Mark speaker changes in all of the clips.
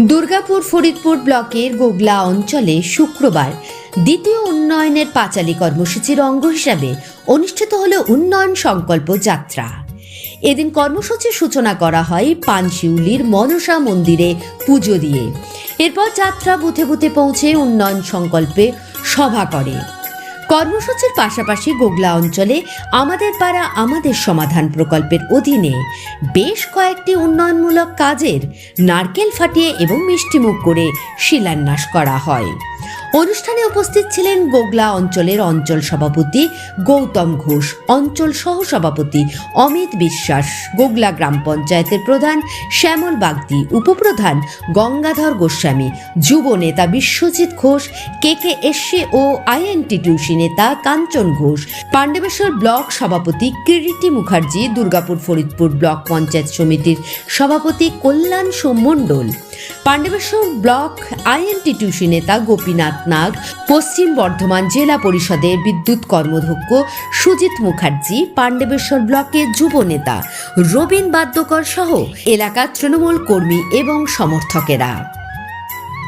Speaker 1: দুর্গাপুর ফরিদপুর ব্লকের গোগলা অঞ্চলে শুক্রবার দ্বিতীয় উন্নয়নের পাঁচালী কর্মসূচির অঙ্গ হিসাবে অনুষ্ঠিত হল উন্নয়ন সংকল্প যাত্রা। এদিন কর্মসূচির সূচনা করা হয় পানশিউলির মনসা মন্দিরে পুজো দিয়ে। এরপর যাত্রা বুথে বুথে পৌঁছে উন্নয়ন সংকল্পে সভা করে। কর্মসূচির পাশাপাশি গোগলা অঞ্চলে আমাদের পাড়া আমাদের সমাধান প্রকল্পের অধীনে বেশ কয়েকটি উন্নয়নমূলক কাজের নারকেল ফাটিয়ে এবং মিষ্টিমুখ করে শিলান্যাস করা হয়। অনুষ্ঠানে উপস্থিত ছিলেন গোগলা অঞ্চলের অঞ্চল সভাপতি গৌতম ঘোষ, অঞ্চল সহসভাপতি অমিত বিশ্বাস, গোগলা গ্রাম পঞ্চায়েতের প্রধান শ্যামল বাগদি, উপপ্রধান গঙ্গাধর গোস্বামী, যুব নেতা Biswajit Ghosh K K SC ও আইএনটিটিউসি নেতা কাঞ্চন ঘোষ, পাণ্ডবেশ্বর ব্লক সভাপতি কিরিটি মুখার্জি, দুর্গাপুর ফরিদপুর ব্লক পঞ্চায়েত সমিতির সভাপতি Kalyan Sommandal Pandabeswar block INTTUC নেতা গোপীনাথ নাগ, পশ্চিম বর্ধমান জেলা পরিষদের বিদ্যুৎ কর্মধ্যক্ষ সুজিত মুখার্জি, পাণ্ডবেশ্বর ব্লকের যুব নেতা রবীন বাদ্যকর সহ এলাকার তৃণমূল কর্মী এবং সমর্থকেরা।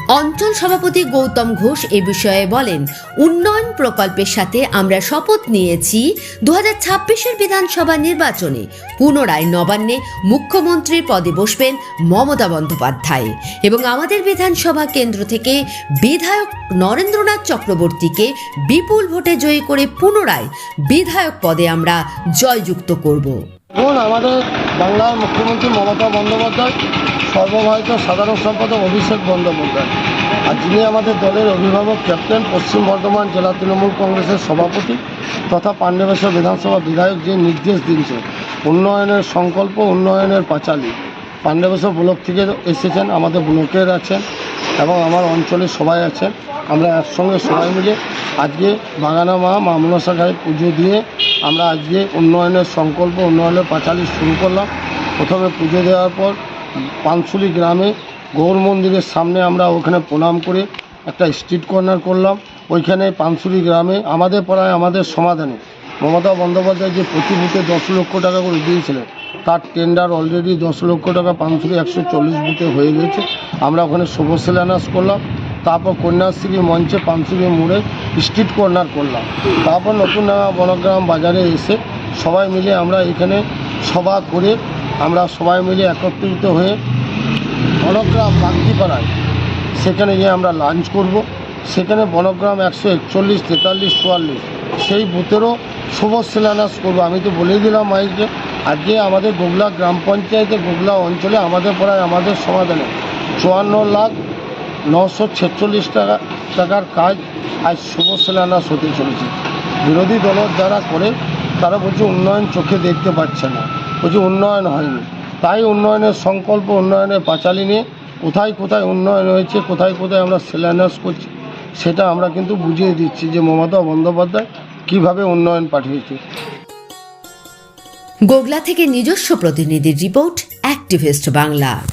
Speaker 1: অঞ্চল সভাপতি গৌতম ঘোষ এ বিষয়ে বলেন, উন্নয়ন প্রকল্পের সাথে আমরা শপথ নিয়েছি দু হাজার ছাব্বিশের বিধানসভা নির্বাচনে। পুনরায় নবান্নে মুখ্যমন্ত্রীর পদে বসবেন মমতা বন্দ্যোপাধ্যায় এবং আমাদের বিধানসভা কেন্দ্র থেকে বিধায়ক নরেন্দ্রনাথ চক্রবর্তীকে বিপুল ভোটে জয়ী করে পুনরায় বিধায়ক পদে আমরা জয়যুক্ত করব।
Speaker 2: এখন আমাদের বাংলার মুখ্যমন্ত্রী মমতা বন্দ্যোপাধ্যায়, সর্বভারতীয় সাধারণ সম্পাদক অভিষেক বন্দ্যোপাধ্যায় আর যিনি আমাদের দলের অভিভাবক ক্যাপ্টেন পশ্চিম বর্ধমান জেলা তৃণমূল কংগ্রেসের সভাপতি তথা পাণ্ডবেশ্বর বিধানসভা বিধায়ক যে নির্দেশ দিয়েছে উন্নয়নের সংকল্প, উন্নয়নের পাঁচালী। পাণ্ডবেশ্বর ব্লক থেকে এসেছেন, আমাদের ব্লকের আছেন এবং আমার অঞ্চলের সবাই আছেন। আমরা একসঙ্গে সবাই মিলে আজকে বাগানা মা মা মনসা পুজো দিয়ে আমরা আজকে উন্নয়নের সংকল্প, উন্নয়নের পাঁচালী শুরু করলাম। প্রথমে পুজো দেওয়ার পর পানশুলি গ্রামে গৌর মন্দিরের সামনে আমরা ওখানে প্রণাম করে একটা স্ট্রিট কর্নার করলাম। ওইখানে পানশুলি গ্রামে আমাদের পাড়ায় আমাদের সমাধানে মমতা বন্দ্যোপাধ্যায় যে প্রতি বুথে দশ লক্ষ টাকা করে দিয়েছিলেন, তার টেন্ডার অলরেডি দশ লক্ষ টাকা পানশুলি একশো চল্লিশ বুথে হয়ে গেছে। আমরা ওখানে শুভ শিলান্যাস করলাম। তারপর কন্যাশ্রী মঞ্চে পানশুলি মোড়ে স্ট্রিট কর্নার করলাম। তারপর নতুন বনগ্রাম বাজারে এসে সবাই মিলে আমরা এখানে সভা করে আমরা সবাই মিলে একত্রিত হয়ে বনগ্রাম বাগদিপাড়ায় সেখানে গিয়ে আমরা লাঞ্চ করব। সেখানে বনগ্রাম একশো একচল্লিশ, তেতাল্লিশ, চুয়াল্লিশ, সেই বুথেরও শুভ শিলান্যাস করব। আমি তো বলেই দিলাম মাইকে আজকে আমাদের গোগলা গ্রাম পঞ্চায়েতে গোগলা অঞ্চলে আমাদের প্রায় আমাদের সমাধানে চুয়ান্ন লাখ নশো ছেচল্লিশ টাকা টাকার কাজ আজ শুভ শিলান্যাস হতে চলেছে। বিরোধী দলের যারা করে তারা বলছে উন্নয়ন চোখে দেখতে পাচ্ছে না। বলছে উন্নয়ন হয়নি। তাই উন্নয়নের সংকল্প, উন্নয়নের পাঁচালি নিয়ে কোথায় কোথায় উন্নয়ন হয়েছে, কোথায় কোথায় আমরা শিলান্যাস করছি, সেটা আমরা কিন্তু বুঝিয়ে দিচ্ছি যে মমতা বন্দ্যোপাধ্যায় কীভাবে উন্নয়ন পাঠিয়েছে।
Speaker 1: গোগলা থেকে নিজস্ব প্রতিনিধির রিপোর্ট অ্যাক্টিভিস্ট বাংলা।